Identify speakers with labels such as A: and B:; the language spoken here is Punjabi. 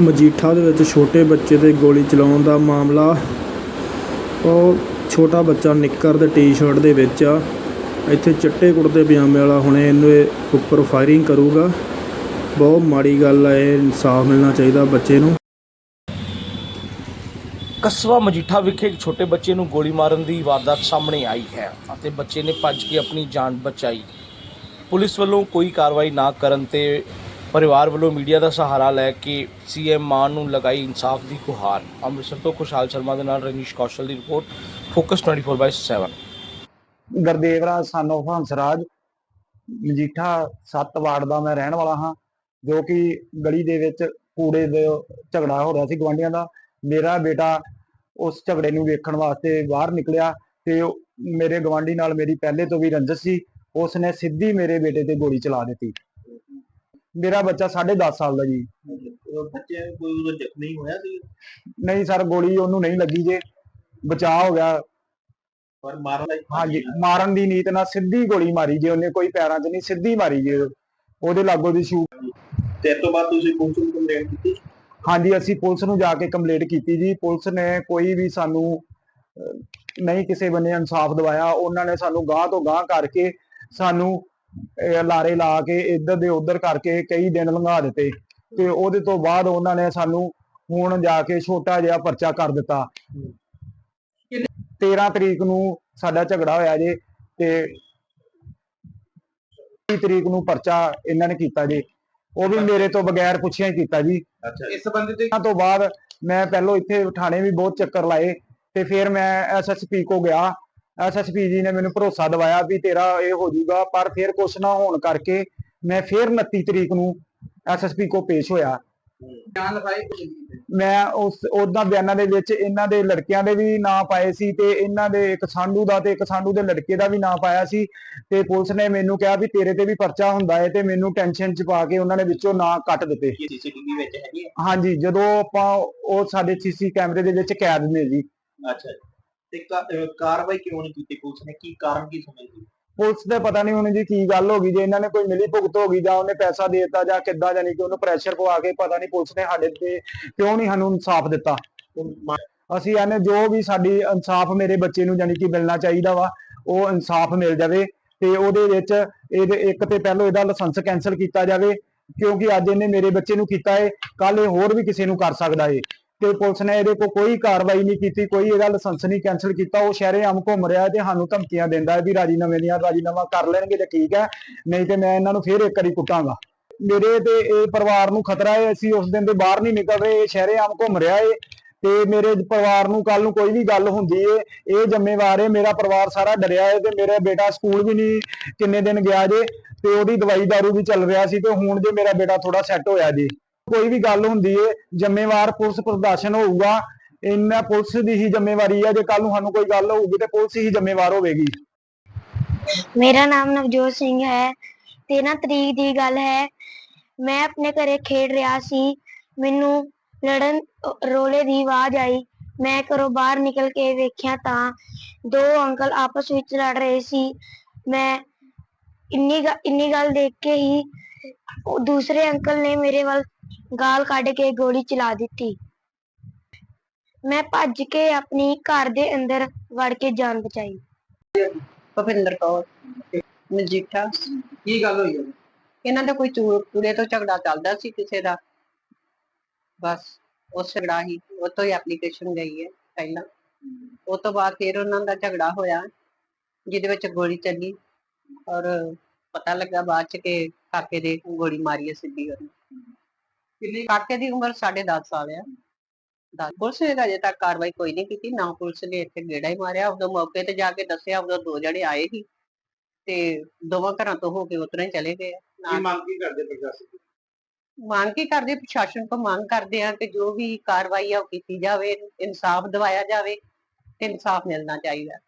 A: ਮਜੀਠਾ ਦੇ ਵਿੱਚ ਛੋਟੇ ਬੱਚੇ ਤੇ ਗੋਲੀ ਚਲਾਉਣ ਦਾ ਮਾਮਲਾ। ਉਹ ਛੋਟਾ ਬੱਚਾ ਨਿੱਕਰ ਤੇ ਟੀ-ਸ਼ਰਟ ਦੇ ਵਿੱਚ ਆ। ਇੱਥੇ ਚਿੱਟੇ ਕੁੜਤੇ ਪਜਾਮੇ ਵਾਲਾ ਹੁਣੇ ਇਹਨੂੰ ਉੱਪਰ ਫਾਇਰਿੰਗ ਕਰੂਗਾ। ਬਹੁਤ ਮਾੜੀ ਗੱਲ ਹੈ ਇਹ ਇਨਸਾਫ ਮਿਲਣਾ ਚਾਹੀਦਾ ਬੱਚੇ ਨੂੰ।
B: ਕਸਬਾ ਮਜੀਠਾ ਵਿਖੇ ਇੱਕ ਛੋਟੇ ਬੱਚੇ ਨੂੰ ਗੋਲੀ ਮਾਰਨ ਦੀ ਵਾਰਦਾਤ ਸਾਹਮਣੇ ਆਈ ਹੈ ਅਤੇ ਬੱਚੇ ਨੇ ਭੱਜ ਕੇ ਆਪਣੀ ਜਾਨ ਬਚਾਈ। ਪੁਲਿਸ ਵੱਲੋਂ ਕੋਈ ਕਾਰਵਾਈ ਨਾ ਕਰਨ ਤੇ ਪਰਿਵਾਰ ਵੱਲੋਂ ਮੀਡੀਆ ਦਾ ਸਹਾਰਾ ਲੈ ਕੇ ਸੀਐਮ ਮਾਨ ਨੂੰ ਲਗਾਈ ਇਨਸਾਫ ਦੀ ਗੁਹਾਰ। ਅੰਮ੍ਰਿਤਸਰ ਤੋਂ ਖੁਸ਼ਹਾਲ ਸ਼ਰਮਾ ਦੇ ਨਾਲ ਰਣੀਸ਼ ਕੌਸ਼ਲ ਦੀ report, focus 24/7
C: Gurdev son of Hansraj Majitha 7 ward ਦਾ ਮੈਂ ਰਹਿਣ ਵਾਲਾ ਹਾਂ, ਜੋ ਕਿ ਗਲੀ ਦੇ ਵਿੱਚ ਕੂੜੇ ਦੇ ਝਗੜਾ ਹੋ ਰਿਹਾ ਸੀ ਗਵਾਂਢੀਆਂ ਦਾ। ਮੇਰਾ ਬੇਟਾ ਉਸ ਝਗੜੇ ਨੂੰ ਵੇਖਣ ਵਾਸਤੇ ਬਾਹਰ ਨਿਕਲਿਆ ਤੇ ਮੇਰੇ ਗਵਾਂਢੀ ਨਾਲ ਮੇਰੀ ਪਹਿਲੇ ਤੋਂ ਵੀ ਰੰਜਿਸ਼ ਸੀ। ਉਸ ਨੇ ਸਿੱਧੀ ਮੇਰੇ ਬੇਟੇ ਤੇ ਗੋਲੀ ਚਲਾ ਦਿੱਤੀ। ਮੇਰਾ ਬੱਚਾ 10.5 ਸਾਲ ਦਾ ਜੀ।
D: ਬੱਚੇ ਕੋਈ ਉਹਦਾ ਜ਼ਖਮੀ ਹੋਇਆ ਸੀ?
C: ਨਹੀਂ ਸਰ ਗੋਲੀ ਉਹਨੂੰ ਨਹੀਂ ਲੱਗੀ ਜੇ। ਬਚਾਅ ਹੋ ਗਿਆ।
D: ਪਰ ਮਾਰਨ ਦਾ
C: ਹਾਂਜੀ ਮਾਰਨ ਦੀ ਨੀਤ ਨਾਲ ਸਿੱਧੀ ਗੋਲੀ ਮਾਰੀ ਜੇ ਉਹਨੇ ਕੋਈ ਪੈਰਾਂ 'ਚ ਨਹੀਂ ਸਿੱਧੀ ਮਾਰੀ ਜੇ ਉਹਦੇ ਲਾਗੋ ਦੀ ਸ਼ੂਟ
D: ਤੇ ਇਸ ਤੋਂ ਬਾਅਦ ਤੁਸੀਂ ਪੁਲਿਸ ਨੂੰ ਕੰਪਲੇਂਟ ਕੀਤੀ?
C: ਹਾਂਜੀ ਅਸੀਂ ਪੁਲਿਸ ਨੂੰ ਜਾ ਕੇ ਕੰਪਲੇਂਟ ਕੀਤੀ ਜੀ। ਪੁਲਿਸ ਨੇ ਕੋਈ ਵੀ ਸਾਨੂੰ ਨਹੀਂ ਕਿਸੇ ਬੰਨੇ ਇਨਸਾਫ ਦਿਵਾਇਆ। ਉਹਨਾਂ ਨੇ ਸਾਨੂੰ ਗਾਂਹ ਤੋਂ ਗਾਂਹ ਕਰਕੇ ਸਾਨੂੰ ਲਾਰੇ ਲਾ ਕੇ ਇੱਧਰ ਦੇ ਉੱਧਰ ਕਰਕੇ ਕਈ ਦਿਨ ਲੰਘਾ ਦਿੱਤੇ ਤੇ ਉਹਦੇ ਤੋਂ ਬਾਅਦ ਉਹਨਾਂ ਨੇ ਸਾਨੂੰ ਹੁਣ ਜਾ ਕੇ ਛੋਟਾ ਜਿਹਾ ਪਰਚਾ ਕਰ ਦਿੱਤਾ। 13 ਤਰੀਕ ਨੂੰ ਸਾਡਾ ਝਗੜਾ ਹੋਇਆ ਜੇ ਤੇ 30 ਤਰੀਕ ਨੂੰ ਪਰਚਾ ਇਹਨਾਂ ਨੇ ਕੀਤਾ ਜੀ। ਉਹ ਵੀ ਮੇਰੇ ਤੋਂ ਬਗੈਰ ਪੁੱਛਿਆ ਹੀ ਕੀਤਾ ਜੀ।
D: ਇਸ ਸੰਬੰਧੀ ਤੇ
C: ਤੋਂ ਬਾਅਦ ਮੈਂ ਪਹਿਲੋਂ ਇੱਥੇ ਥਾਣੇ ਵੀ ਬਹੁਤ ਚੱਕਰ ਲਾਏ ਤੇ ਫਿਰ ਮੈਂ ਐਸਐਸਪੀ ਕੋ ਗਿਆ। ਐਸਐਸਪੀ ਜੀ ਨੇ ਮੈਨੂੰ ਭਰੋਸਾ ਦਿਵਾਇਆ ਵੀ ਤੇਰਾ ਇਹ ਹੋ ਜਾਊਗਾ ਪਰ ਫਿਰ ਕੁਛ ਨਾ ਹੋਣ ਕਰਕੇ ਮੈਂ ਫਿਰ 29 ਤਰੀਕ ਨੂੰ ਐਸਐਸਪੀ ਕੋ ਪੇਸ਼ ਹੋਇਆ।
D: ਬਿਆਨ
C: ਮੈਂ ਉਸ ਉਹਦਾ ਬਿਆਨਾਂ ਦੇ ਵਿੱਚ ਇਹਨਾਂ ਦੇ ਲੜਕਿਆਂ ਦੇ ਵੀ ਨਾਂ ਪਾਏ ਸੀ ਤੇ ਇਹਨਾਂ ਦੇ ਇੱਕ ਸਾਂਢੂ ਦਾ ਤੇ ਇੱਕ ਸਾਂਢੂ ਦੇ ਲੜਕੇ ਦਾ ਵੀ ਨਾਂ ਪਾਇਆ ਸੀ ਤੇ ਪੁਲਿਸ ਨੇ ਮੈਨੂੰ ਕਿਹਾ ਵੀ ਤੇਰੇ ਤੇ ਵੀ ਪਰਚਾ ਹੁੰਦਾ ਹੈ ਤੇ ਮੈਨੂੰ ਟੈਨਸ਼ਨ ਚ ਪਾ ਕੇ ਉਹਨਾਂ ਨੇ ਵਿੱਚੋਂ ਨਾਂ ਕੱਟ ਦਿੱਤੇ।
D: ਸੀਸੀਟੀਵੀ ਵਿੱਚ ਹੈਗੀ ਹੈ
C: ਹਾਂਜੀ ਜਦੋਂ ਆਪਾਂ ਉਹ ਸਾਡੇ ਸੀਸੀ ਕੈਮਰੇ ਦੇ ਵਿੱਚ ਕੈਦ ਨੇ ਜੀ।
D: ਅੱਛਾ ਜੀ। ਤੇ ਕਾਰਵਾਈ ਕਿਉਂ ਨਹੀਂ ਕੀਤੀ ਪੁਲਿਸ ਨੇ? ਕੀ ਕਾਰਨ ਕੀ ਸਮਝਦੀ
C: ਪੁਲਿਸ ਦੇ ਪਤਾ ਨਹੀਂ ਹੁਣ ਜੀ ਕੀ ਗੱਲ ਹੋ ਗਈ, ਜੇ ਇਹਨਾਂ ਨੇ ਕੋਈ ਮਿਲੀ ਭੁਗਤ ਹੋ ਗਈ ਜਾਂ ਉਹਨੇ ਪੈਸਾ ਦੇ ਦਿੱਤਾ ਜਾਂ ਕਿੱਦਾਂ ਜਾਨੀ ਕਿ ਉਹਨੂੰ ਪ੍ਰੈਸ਼ਰ ਪਵਾ ਕੇ ਪਤਾ ਨਹੀਂ ਪੁਲਿਸ ਨੇ ਸਾਡੇ ਤੇ ਕਿਉਂ ਨਹੀਂ ਸਾਨੂੰ ਇਨਸਾਫ ਦਿੱਤਾ। ਅਸੀਂ ਇਹਨੇ ਜੋ ਵੀ ਸਾਡੀ ਇਨਸਾਫ ਮੇਰੇ ਬੱਚੇ ਨੂੰ ਜਾਨੀ ਕਿ ਮਿਲਣਾ ਚਾਹੀਦਾ ਵਾ, ਉਹ ਇਨਸਾਫ ਮਿਲ ਜਾਵੇ ਤੇ ਉਹਦੇ ਵਿੱਚ ਇਹਦੇ ਇੱਕ ਤੇ ਪਹਿਲਾਂ ਇਹਦਾ ਲਾਇਸੈਂਸ ਕੈਨਸਲ ਕੀਤਾ ਜਾਵੇ, ਕਿਉਂਕਿ ਅੱਜ ਇਹਨੇ ਮੇਰੇ ਬੱਚੇ ਨੂੰ ਕੀਤਾ ਏ ਕੱਲ ਇਹ ਹੋਰ ਵੀ ਕਿਸੇ ਨੂੰ ਕਰ ਸਕਦਾ ਏ। ਤੇ ਪੁਲਿਸ ਨੇ ਇਹਦੇ ਕੋਲ ਕੋਈ ਕਾਰਵਾਈ ਨਹੀਂ ਕੀਤੀ, ਕੋਈ ਇਹਦਾ ਲਾਇਸੈਂਸ ਨਹੀਂ ਕੈਨਸਲ ਕੀਤਾ, ਉਹ ਸ਼ਹਿਰੇਆਮ ਘੁੰਮ ਰਿਹਾ ਤੇ ਸਾਨੂੰ ਧਮਕੀਆਂ ਦਿੰਦਾ ਵੀ ਰਾਜੀਨਾਮੇ ਦੀਆਂ ਰਾਜੀਨਾਮਾ ਕਰ ਲੈਣਗੇ ਤੇ ਠੀਕ ਹੈ, ਨਹੀਂ ਤੇ ਮੈਂ ਇਹਨਾਂ ਨੂੰ ਫੇਰ ਇੱਕ ਵਾਰੀ ਕੁੱਟਾਂਗਾ। ਮੇਰੇ ਤੇ ਇਹ ਪਰਿਵਾਰ ਨੂੰ ਖਤਰਾ ਹੈ, ਅਸੀਂ ਉਸ ਦਿਨ ਦੇ ਬਾਹਰ ਨਹੀਂ ਨਿਕਲ ਰਹੇ ਇਹ ਸ਼ਹਿਰੇਆਮ ਘੁੰਮ ਰਿਹਾ ਏ, ਤੇ ਮੇਰੇ ਪਰਿਵਾਰ ਨੂੰ ਕੱਲ ਨੂੰ ਕੋਈ ਵੀ ਗੱਲ ਹੁੰਦੀ ਏ, ਇਹ ਜ਼ਿੰਮੇਵਾਰ ਏ, ਮੇਰਾ ਪਰਿਵਾਰ ਸਾਰਾ ਡਰਿਆ ਏ ਤੇ ਮੇਰਾ ਬੇਟਾ ਸਕੂਲ ਵੀ ਨਹੀਂ ਕਿੰਨੇ ਦਿਨ ਗਿਆ ਜੇ, ਤੇ ਉਹਦੀ ਦਵਾਈ ਦਾਰੂ ਵੀ ਚੱਲ ਰਿਹਾ ਸੀ ਤੇ ਹੁਣ ਜੇ ਮੇਰਾ ਬੇਟਾ ਥੋੜਾ ਸੈੱਟ ਹੋਇਆ ਜੀ। ਕੋਈ ਵੀ ਗੱਲ ਹੁੰਦੀ ਏ, ਜ਼ਿੰਮੇਵਾਰ ਪੁਲਿਸ ਪ੍ਰਸ਼ਾਸਨ ਹੋਊਗਾ ਇਹਨਾਂ ਪੁਲਿਸ ਦੀ ਹੀ ਜ਼ਿੰਮੇਵਾਰੀ ਹੈ ਜੇ ਕੱਲ ਨੂੰ ਸਾਨੂੰ ਕੋਈ ਗੱਲ ਹੋਊਗੀ ਤੇ ਪੁਲਿਸ ਹੀ ਜ਼ਿੰਮੇਵਾਰ ਹੋਵੇਗੀ।
E: ਮੇਰਾ ਨਾਮ ਨਵਜੋਤ ਸਿੰਘ ਹੈ 13 ਤਰੀਕ ਦੀ ਗੱਲ ਹੈ। ਮੈਂ ਆਪਣੇ ਘਰੇ ਖੇਡ ਰਿਹਾ ਸੀ, ਮੈਨੂੰ ਲੜਨ ਰੋਲੇ ਦੀ ਆਵਾਜ਼ ਆਈ। ਮੈਂ ਘਰੋਂ ਬਾਹਰ ਨਿਕਲ ਕੇ ਵੇਖਿਆ ਤਾਂ ਦੋ ਅੰਕਲ ਆਪਸ ਵਿੱਚ ਲੜ ਰਹੇ ਸੀ। ਮੈਂ ਇੰਨੀ ਇੰਨੀ ਗੱਲ ਦੇਖ ਕੇ ਹੀ ਦੂਸਰੇ ਅੰਕਲ ਨੇ ਮੇਰੇ ਵੱਲ ਗਾਲ ਕੱਢ ਕੇ ਗੋਲੀ ਚਲਾ ਦਿੱਤੀ। ਮੈਂ ਭੱਜ ਕੇ ਆਪਣੀ ਘਰ ਦੇ ਅੰਦਰ ਵੜ ਕੇ ਜਾਨ ਬਚਾਈ।
F: ਭੁਪਿੰਦਰ ਕੌਰ ਮਜੀਠਾ
D: ਕੀ ਗੱਲ ਹੋਈ ਹੈ?
F: ਇਹਨਾਂ ਦਾ ਕੋਈ ਚੂ- ਕੂੜੇ ਤੋਂ ਝਗੜਾ ਚੱਲਦਾ ਸੀ ਕਿਸੇ ਦਾ? ਬਸ ਉਸ ਝਗੜਾ ਹੀ ਉਹ ਤੋਂ ਹੀ ਐਪਲੀਕੇਸ਼ਨ ਗਈ ਹੈ ਪਹਿਲਾਂ। ਉਹ ਤੋਂ ਬਾਅਦ ਫਿਰ ਉਹਨਾਂ ਦਾ ਝਗੜਾ ਹੋਇਆ ਜਿਹਦੇ ਵਿੱਚ ਗੋਲੀ ਚੱਲੀ। ਔਰ ਪਤਾ ਲੱਗਾ ਬਾਅਦ ਚ ਕਿ ਕਾਕੇ ਦੇ ਗੋਲੀ ਮਾਰੀ ਹੈ ਸਿੱਧੀ ਉਹਨੇ। ਕਿੰਨੀ ਕਾਕੇ ਦੀ ਉਮਰ? 10.5 ਸਾਲ ਆ ਪੁਲਿਸ ਨੇ ਅਜੇ ਤੱਕ ਕਾਰਵਾਈ ਕੋਈ ਨਹੀਂ ਕੀਤੀ। ਨਾ ਪੁਲਿਸ ਨੇ ਇੱਥੇ ਗੇੜਾ ਹੀ ਮਾਰਿਆ। ਉਦੋਂ ਮੌਕੇ ਤੇ ਜਾ ਕੇ ਦੱਸਿਆ ਉਦੋਂ ਦੋ ਜਣੇ ਆਏ ਸੀ ਤੇ ਦੋਵਾਂ ਘਰਾਂ ਤੋਂ ਹੋ ਕੇ ਉਤਰੇ ਚਲੇ ਗਏ। ਆ।
D: ਕੀ
F: ਨਾ
D: ਮੰਗ ਕੀ ਕਰਦੇ ਪ੍ਰਸ਼ਾਸਨ ਤੋਂ?
F: ਮੰਗ ਕੀ ਕਰਦੇ? ਪ੍ਰਸ਼ਾਸਨ ਤੋਂ ਮੰਗ ਕਰਦੇ ਆ ਕਿ ਜੋ ਵੀ ਕਾਰਵਾਈ ਆ ਉਹ ਕੀਤੀ ਜਾਵੇ ਇਨਸਾਫ ਦਿਵਾਇਆ ਜਾਵੇ ਤੇ ਇਨਸਾਫ ਮਿਲਣਾ ਚਾਹੀਦਾ।